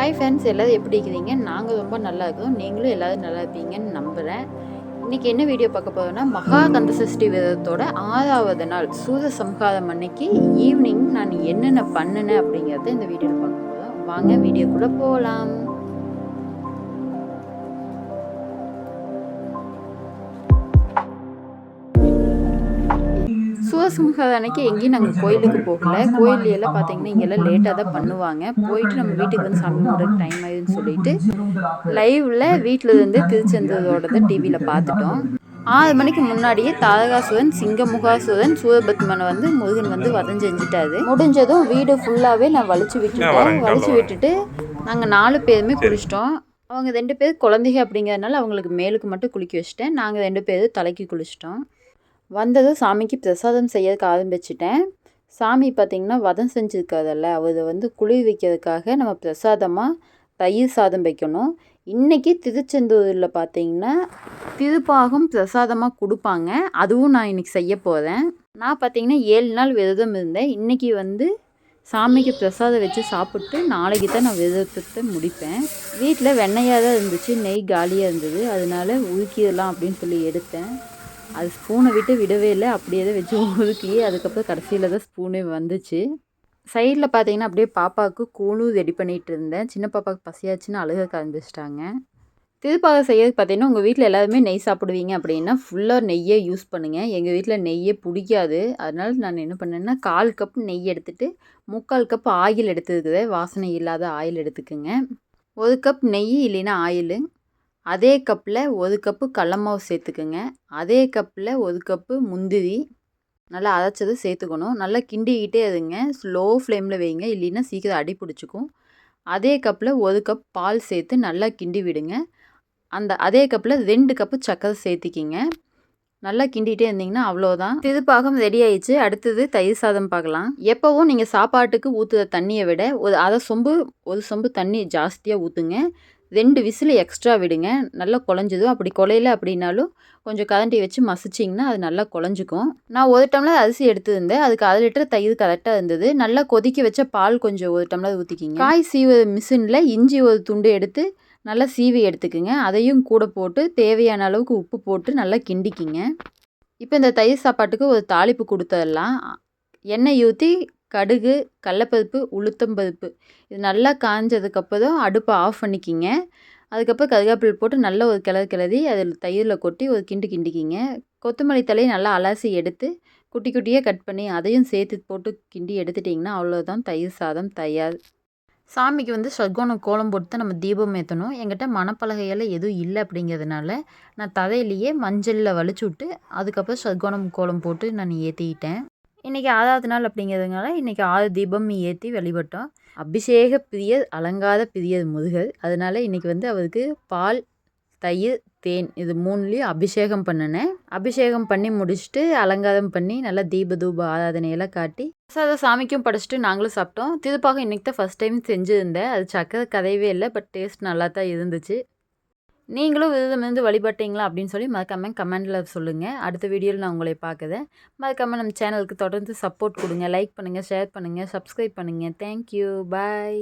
Hi friends எல்லோரும் எப்படி இருக்கிறீங்க? நாங்கள் ரொம்ப நல்லா இருக்கோம். நீங்களும் எல்லோரும் நல்லா இருப்பீங்கன்னு நம்புகிறேன் இன்றைக்கி என்ன வீடியோ பார்க்க போகிறோன்னா மகா கந்த சஷ்டி விரதத்தோட ஆறாவது நாள் சூத சம்ஹாரம் அன்னைக்கு ஈவினிங் நான் என்னென்ன பண்ணினேன் அப்படிங்கிறத இந்த வீடியோவில் பார்க்க போகிறோம் வாங்க வீடியோக்குள்ளே போகலாம் சூரசம்ஹாரம் அன்னைக்கு எங்கேயும் நாங்கள் கோயிலுக்கு போகல. கோயில் எல்லாம் பார்த்தீங்கன்னா இங்கெல்லாம் லேட்டாக தான் பண்ணுவாங்க. போயிட்டு நம்ம வீட்டுக்கு வந்து சாமி கும்பிட டைம் ஆகுதுன்னு சொல்லிட்டு லைவில் வீட்டில் இருந்து திருச்செந்தரோட டிவியில் பார்த்துட்டோம் ஆறு மணிக்கு முன்னாடியே தாரகாசுரன் சிங்கமுகாசுரன் சூரபத்மனை வந்து முருகன் வந்து வதம் செஞ்சுட்டாரு முடிஞ்சதும் வீடு ஃபுல்லாகவே நான் வலிச்சு விட்டுட்டேன். வலிச்சு விட்டுட்டு நாங்கள் நாலு பேருமே குளிச்சிட்டோம். அவங்க ரெண்டு பேர் குழந்தைங்க அப்படிங்கிறதுனால அவங்களுக்கு மேலுக்கு மட்டும் குளிக்க வச்சுட்டேன். நாங்கள் ரெண்டு பேரும் தலைக்கு குளிச்சிட்டோம். வந்ததும் சாமிக்கு பிரசாதம் செய்யறதுக்கு ஆரம்பிச்சிட்டேன். சாமி பார்த்திங்கன்னா வதம் செஞ்சுருக்காதல்ல அவர் வந்து குளிர் வைக்கிறதுக்காக நம்ம பிரசாதமாக தயிர் சாதம் வைக்கணும். இன்றைக்கி திருச்செந்தூரில் பார்த்தீங்கன்னா திருப்பாகம் பிரசாதமாக கொடுப்பாங்க. அதுவும் நான் இன்றைக்கி செய்ய போகிறேன் நான் பார்த்திங்கன்னா ஏழு நாள் விரதம் இருந்தேன். இன்றைக்கி வந்து சாமிக்கு பிரசாதம் வச்சு சாப்பிட்டு நாளைக்கு தான் நான் விரதத்தை முடிப்பேன். வீட்டில் வெண்ணையாக தான் இருந்துச்சு நெய் காலியாக இருந்தது. அதனால உருக்கிடலாம் அப்படின்னு சொல்லி எடுத்தேன். அது ஸ்பூனை விட்டு விடவே இல்லை. அப்படியே தான் வச்சு ஒதுக்கி அதுக்கப்புறம் கடைசியில் தான் ஸ்பூனே வந்துச்சு. சைடில் பார்த்தீங்கன்னா அப்படியே பாப்பாவுக்கு கூழும் ரெடி பண்ணிகிட்டு இருந்தேன். சின்ன பாப்பாவுக்கு பசியாச்சுன்னு அழுக ஆரம்பிச்சிட்டாங்க திருப்பாக செய்யறதுக்கு பார்த்தீங்கன்னா உங்கள் வீட்டில் எல்லாருமே நெய் சாப்பிடுவீங்க அப்படின்னா ஃபுல்லாக நெய்யே யூஸ் பண்ணுங்கள் எங்கள் வீட்டில் நெய்யே பிடிக்காது. அதனால் நான் என்ன பண்ணேன்னா கால் கப் நெய் எடுத்துகிட்டு முக்கால் கப் ஆயில் எடுத்துருக்குது வாசனை இல்லாத ஆயில் எடுத்துக்கோங்க. ஒரு கப் நெய் இல்லைன்னா ஆயிலு. அதே கப்பில் ஒரு கப்பு கடல மாவு சேர்த்துக்குங்க. அதே கப்பில் ஒரு கப்பு முந்திரி. நல்லா அரைச்சது சேர்த்துக்கணும். நல்லா கிண்டிக்கிட்டே இருங்க. ஸ்லோ ஃப்ளேமில் வைங்க. இல்லைன்னா சீக்கிரம் அடி பிடிச்சிக்கும். அதே கப்பில் ஒரு கப் பால் சேர்த்து நல்லா கிண்டி விடுங்க. அந்த அதே கப்பில் ரெண்டு கப்பு சக்கரை சேர்த்திக்கிங்க. நல்லா கிண்டிகிட்டே இருந்தீங்கன்னா அவ்வளோதான். திருப்பாகம் ரெடி ஆயிடுச்சு. அடுத்தது தயிர் சாதம் பார்க்கலாம். எப்போவும் நீங்கள் சாப்பாட்டுக்கு ஊற்றுற தண்ணியை விட ஒரு அரை சொம்பு ஒரு சொம்பு தண்ணி ஜாஸ்தியாக ஊற்றுங்க ரெண்டு விசில் எக்ஸ்ட்ரா விடுங்க. நல்லா குழஞ்சதும் அப்படி குலையில அப்படின்னாலும் கொஞ்சம் கரண்டி வச்சு மசிச்சிங்கன்னா அது நல்லா குழஞ்சிக்கும். நான் ஒரு டம்ளர் அரிசி எடுத்துருந்தேன். அதுக்கு அரை லிட்டர் தயிர் கரெக்டாக இருந்தது. நல்லா கொதிக்க வச்ச பால் கொஞ்சம் ஒரு டம்ளர் ஊற்றிக்கிங்க காய் சீவ மிஷினில் இஞ்சி ஒரு துண்டு எடுத்து நல்லா சீவி எடுத்துக்குங்க. அதையும் கூட போட்டு தேவையான அளவுக்கு உப்பு போட்டு நல்லா கிண்டிக்கிங்க. இப்போ இந்த தயிர் சாப்பாட்டுக்கு ஒரு தாளிப்பு கொடுத்துடலாம். எண்ணெய் ஊற்றி கடுகு கடலப்பருப்பு உளுத்தம்பருப்பு இது நல்லா காஞ்சதுக்கப்புறம் அடுப்பை ஆஃப் பண்ணிக்கிங்க. அதுக்கப்புறம் கருவேப்பிலை போட்டு நல்ல ஒரு கிளறு கிளறி அதில் தயிரில் கொட்டி ஒரு கிண்டு கிண்டிக்கிங்க. கொத்தமல்லி தலையை நல்லா அலசி எடுத்து குட்டி குட்டியாக கட் பண்ணி அதையும் சேர்த்து போட்டு கிண்டி எடுத்துட்டிங்கன்னா அவ்வளோதான் தயிர் சாதம் தயார். சாமிக்கு வந்து சர்க்கோணம் கோலம் போட்டு தான் நம்ம தீபம் ஏற்றணும் எங்கிட்ட மணப்பலகையில் எதுவும் இல்லை அப்படிங்கிறதுனால நான் தலையிலேயே மஞ்சளில் வலிச்சு விட்டு அதுக்கப்புறம் சர்க்கோணம் கோலம் போட்டு நான் ஏற்றிக்கிட்டேன் இன்றைக்கி ஆறாவது நாள் அப்படிங்கிறதுனால இன்றைக்கி ஆறு தீபம் ஏற்றி வழிபட்டோம். அபிஷேக பிரியர் அலங்கார பிரியர் முருகர் அதனால் இன்றைக்கி வந்து அவருக்கு பால் தயிர் தேன் இது மூணுலேயும் அபிஷேகம் பண்ணினேன். அபிஷேகம் பண்ணி முடிச்சுட்டு அலங்காரம் பண்ணி நல்லா தீப தூப ஆராதனையெல்லாம் காட்டி அதை சாமிக்கும் படைச்சிட்டு நாங்களும் சாப்பிட்டோம். திருப்பாக இன்றைக்கி தான் ஃபஸ்ட் டைம் செஞ்சுருந்தேன். அது சக்கரை கதையவே இல்லை பட் டேஸ்ட் நல்லா தான் இருந்துச்சு. நீங்களும் விரதம் இருந்து வழிபட்டீங்களா அப்படின்னு சொல்லி மறக்காமல் கமெண்டில் சொல்லுங்கள் அடுத்த வீடியோவில் நான் உங்களை பார்க்குறேன். மறக்காமல் நம்ம சேனலுக்கு தொடர்ந்து சப்போர்ட் கொடுங்க லைக் பண்ணுங்கள் ஷேர் பண்ணுங்கள் சப்ஸ்கிரைப் பண்ணுங்கள் தேங்க்யூ பாய்